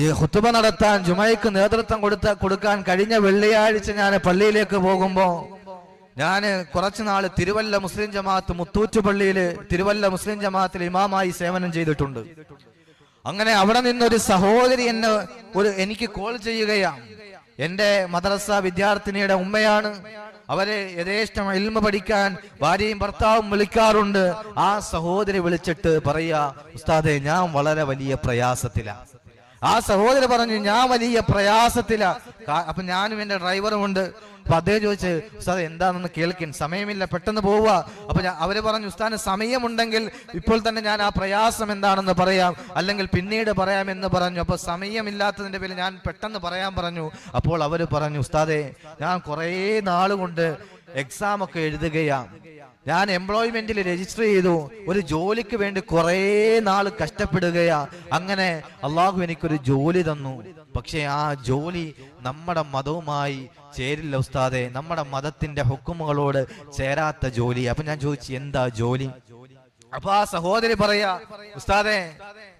ഈ ഹുത്തുബ നടത്താൻ ജുമയ്ക്ക് നേതൃത്വം കൊടുത്ത കൊടുക്കാൻ കഴിഞ്ഞ വെള്ളിയാഴ്ച ഞാൻ പള്ളിയിലേക്ക് പോകുമ്പോ ഞാൻ കുറച്ചു നാൾ തിരുവല്ല മുസ്ലിം ജമാഅത്ത് മുത്തൂറ്റു പള്ളിയിൽ തിരുവല്ല മുസ്ലിം ജമാഅത്തിൽ ഇമാമായി സേവനം ചെയ്തിട്ടുണ്ട്. അങ്ങനെ അവിടെ നിന്നൊരു സഹോദരി എന്നെ ഒരു എനിക്ക് കോൾ ചെയ്യുകയാണ് എന്റെ മദ്രസ വിദ്യാർത്ഥിനിയുടെ ഉമ്മയാണ്. അവരെ യഥേഷ്ടം ഇൽമ പഠിക്കാൻ ഭാര്യയും ഭർത്താവും വിളിക്കാറുണ്ട്. ആ സഹോദരി വിളിച്ചിട്ട് പറയാ ഉസ്താദെ ഞാൻ വളരെ വലിയ പ്രയാസത്തിലാണ് ആ സഹോദരൻ പറഞ്ഞു ഞാൻ വലിയ പ്രയാസത്തിലാ. അപ്പൊ ഞാനും എന്റെ ഡ്രൈവറും ഉണ്ട്. അപ്പൊ അദ്ദേഹം ചോദിച്ച് ഉസ്താദ് എന്താണെന്ന് കേൾക്കൻ. സമയമില്ല പെട്ടെന്ന് പോവുക. അപ്പൊ അവർ പറഞ്ഞു ഉസ്താന് സമയമുണ്ടെങ്കിൽ ഇപ്പോൾ തന്നെ ഞാൻ ആ പ്രയാസം എന്താണെന്ന് പറയാം. അല്ലെങ്കിൽ പിന്നീട് പറയാം എന്ന് പറഞ്ഞു. അപ്പൊ സമയമില്ലാത്തതിന്റെ പേരിൽ ഞാൻ പെട്ടെന്ന് പറയാൻ പറഞ്ഞു. അപ്പോൾ അവർ പറഞ്ഞു ഉസ്താദെ ഞാൻ കുറേ നാളുകൊണ്ട് എക്സാം ഒക്കെ എഴുതുകയാണ് ഞാൻ എംപ്ലോയ്മെന്റിൽ രജിസ്റ്റർ ചെയ്തു. ഒരു ജോലിക്ക് വേണ്ടി കുറേ നാൾ കഷ്ടപ്പെടുകയാ. അങ്ങനെ അള്ളാഹു എനിക്കൊരു ജോലി തന്നു. പക്ഷെ ആ ജോലി നമ്മുടെ മതവുമായി ചേരില്ല ഉസ്താദെ. നമ്മുടെ മതത്തിന്റെ ഹുക്കുമുകളോട് ചേരാത്ത ജോലി. അപ്പൊ ഞാൻ ചോദിച്ചു എന്താ ജോലി? അപ്പൊ ആ സഹോദരി പറയാ ഉസ്താദെ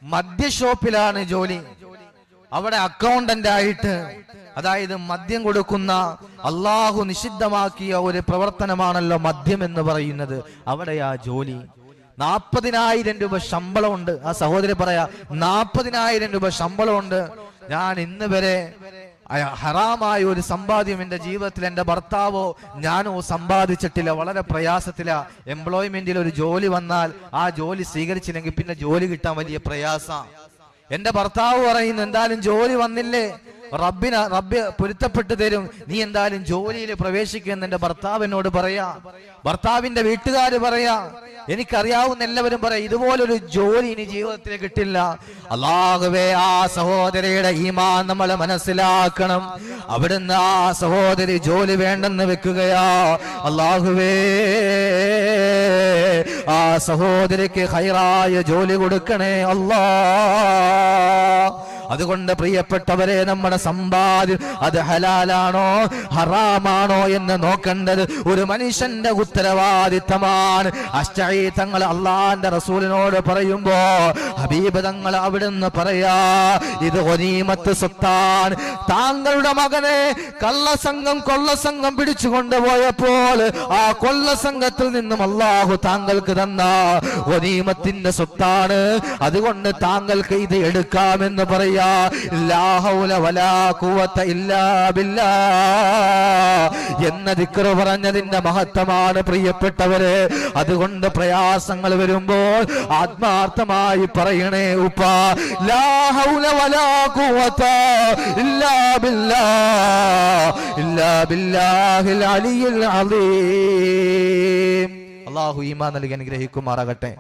മദ്യ ഷോപ്പിലാണ് ജോലി. അവിടെ അക്കൗണ്ടന്റ് ആയിട്ട് അതായത് മദ്യം കൊടുക്കുന്ന അള്ളാഹു നിഷിദ്ധമാക്കിയ ഒരു പ്രവർത്തനമാണല്ലോ മദ്യം എന്ന് പറയുന്നത്. ആ ജോലി. നാപ്പതിനായിരം രൂപ ശമ്പളമുണ്ട്. ആ സഹോദരി പറയാ നാപ്പതിനായിരം രൂപ ശമ്പളമുണ്ട്. ഞാൻ ഇന്ന് വരെ ഹറാമായ ഒരു സമ്പാദ്യം എന്റെ ജീവിതത്തിൽ എന്റെ ഭർത്താവോ ഞാനോ സമ്പാദിച്ചിട്ടില്ല. വളരെ പ്രയാസത്തില. എംപ്ലോയ്മെന്റിൽ ഒരു ജോലി വന്നാൽ ആ ജോലി സ്വീകരിച്ചില്ലെങ്കിൽ പിന്നെ ജോലി കിട്ടാൻ വലിയ പ്രയാസ. എന്റെ ഭർത്താവ് പറയുന്നു എന്തായാലും ജോലി വന്നില്ലേ? റബ്ബിന റബ്ബ് പൊരുത്തപ്പെട്ടു തരും. നീ എന്തായാലും ജോലിയിൽ പ്രവേശിക്കുമെന്ന് എന്റെ ഭർത്താവിനോട് പറയാ. ഭർത്താവിന്റെ വീട്ടുകാര് പറയാ. എനിക്കറിയാവുന്ന എല്ലാവരും പറയാം ഇതുപോലൊരു ജോലി ഇനി ജീവിതത്തിൽ കിട്ടില്ല. അള്ളാഹുവേ ആ സഹോദരിയുടെ ഈമാൻ നമ്മൾ മനസ്സിലാക്കണം. അവിടുന്ന് ആ സഹോദരി ജോലി വേണ്ടെന്ന് വെക്കുകയാ. അള്ളാഹുവേ ആ സഹോദരിക്ക് ഹൈറായ ജോലി കൊടുക്കണേ അല്ലാ. അതുകൊണ്ട് പ്രിയപ്പെട്ടവരെ നമ്മുടെ സമ്പാദ്യം അത് ഹലാലാണോ ഹറാമാണോ എന്ന് നോക്കേണ്ടത് ഒരു മനുഷ്യന്റെ ഉത്തരവാദിത്തമാണ്. അഷ്ടൈ തങ്ങൾ അള്ളാന്റെ റസൂലിനോട് പറയുമ്പോ ഹബീബ് തങ്ങൾ അവിടുന്ന് പറയാ ഇത് ഒനീമത്ത് സ്വത്താണ് താങ്കളുടെ മകനെ കള്ളസംഘം കൊള്ളസംഘം പിടിച്ചു കൊണ്ടുപോയപ്പോൾ ആ കൊള്ളസംഘത്തിൽ നിന്നും അള്ളാഹു താങ്കൾക്ക് തന്ന ഒനീമത്തിന്റെ സ്വത്താണ്. അതുകൊണ്ട് താങ്കൾക്ക് ഇത് എടുക്കാമെന്ന് പറയാ എന്ന ദിക്റ് പറഞ്ഞതിന്റെ മഹത്വമാണ് പ്രിയപ്പെട്ടവര്. അതുകൊണ്ട് പ്രയാസങ്ങൾ വരുമ്പോൾ ആത്മാർത്ഥമായി പറയണേ ഉപ്പ അള്ളാഹു ഈമാൻ നൽകി അനുഗ്രഹിക്കുമാറാകട്ടെ.